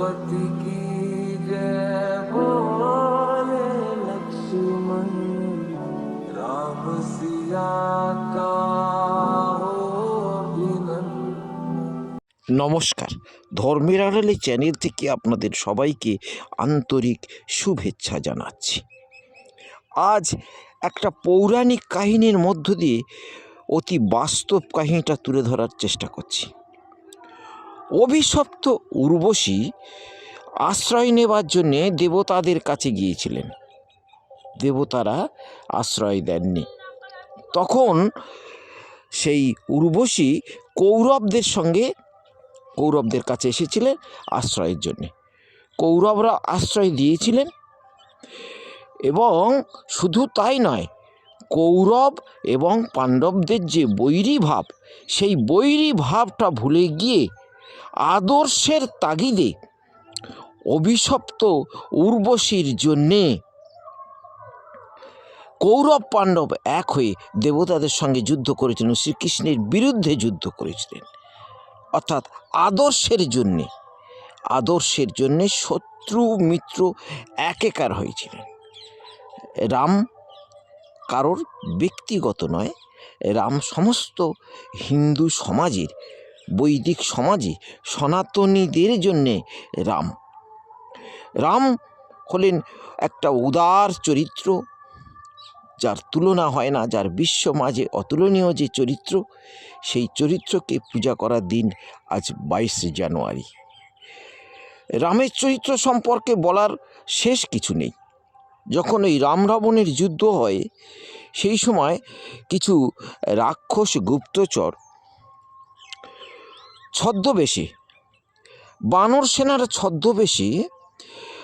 रघुपति की जय बोले लक्ष्मण राम सिया का हो अभिनंदन নমস্কার ধর্মের আড়ালে চ্যানেল থেকে আপনাদের সবাইকে আন্তরিক শুভেচ্ছা জানাচ্ছি আজ একটা পৌরাণিক কাহিনীর মধ্য দিয়ে অতি বাস্তব কাহিনীটা তুলে ধরার চেষ্টা করছি অভিশপ্ত উর্বশী আশ্রয় নেবার জন্যে দেবতাদের কাছে গিয়েছিলেন। দেবতারা আশ্রয় দেননি। তখন সেই উর্বশী কৌরবদের সঙ্গে কৌরবদের কাছে এসেছিলেন আশ্রয়ের জন্যে। কৌরবরা আশ্রয় দিয়েছিলেন এবং শুধু তাই নয়, কৌরব এবং পাণ্ডবদের যে বৈরী ভাব, সেই বৈরী ভাবটা ভুলে গিয়ে আদর্শের তাগিদে অভিশপ্ত উর্বশীর জন্যে কৌরব পাণ্ডব এক হয়ে দেবতাদের সঙ্গে যুদ্ধ করেছিলেন শ্রীকৃষ্ণের বিরুদ্ধে যুদ্ধ করেছিলেন। অর্থাৎ আদর্শের জন্যে আদর্শের জন্যে শত্রু, মিত্র একেকার হয়েছিলেন। রাম কারোর ব্যক্তিগত নয়, রাম সমস্ত হিন্দু সমাজের বৈদিক সমাজে সনাতনীদের জন্যে রাম। রাম হলেন একটা উদার চরিত্র, যার তুলনা হয় না, যার বিশ্ব মাঝে অতুলনীয় যে চরিত্র, সেই চরিত্রকে পূজা করার দিন আজ বাইশে জানুয়ারি। রামের চরিত্র সম্পর্কে বলার শেষ কিছু নেই। যখন ওই রাম রাবণের যুদ্ধ হয়, সেই সময় কিছু রাক্ষস গুপ্তচর ছদ্মবেশে। বানর সেনার ছদ্মবেশে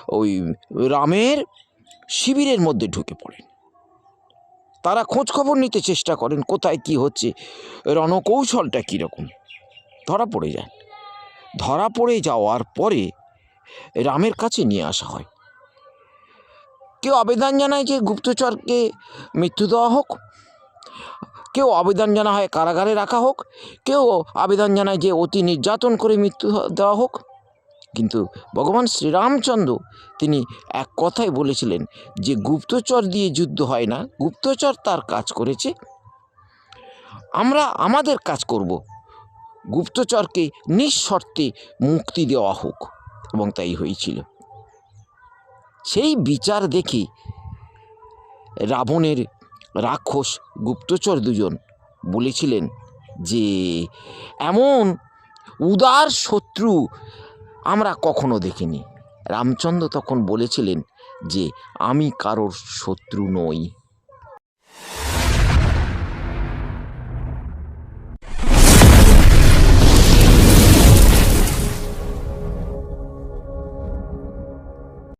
ওই রামের শিবিরের মধ্যে ঢুকে পড়েন। তারা খোঁজ খবর নিতে চেষ্টা করেন, কোথায় কি হচ্ছে, রণকৌশলটা কীরকম। ধরা পড়ে যান ধরা পড়ে যাওয়ার পরে রামের কাছে নিয়ে আসা হয়। কেউ আবেদন জানায় যে গুপ্তচরকে মৃত্যু দেওয়া হোক কেউ আবেদন জানা হয় কারাগারে রাখা হোক, কেউ আবেদন জানায় যে অতি নির্যাতন করে মৃত্যু দেওয়া হোক। কিন্তু ভগবান শ্রীরামচন্দ্র তিনি এক কথাই বলেছিলেন যে গুপ্তচর দিয়ে যুদ্ধ হয় না, গুপ্তচর তার কাজ করেছে। আমরা আমাদের কাজ করব। গুপ্তচরকে নিঃশর্তে মুক্তি দেওয়া হোক। এবং তাই হয়েছিল। সেই বিচার দেখে রাবণের রাক্ষস গুপ্তচর দুজন বলেছিলেন যে, এমন উদার শত্রু আমরা কখনো দেখিনি। রামচন্দ্র তখন বলেছিলেন যে, আমি কারোর শত্রু নই।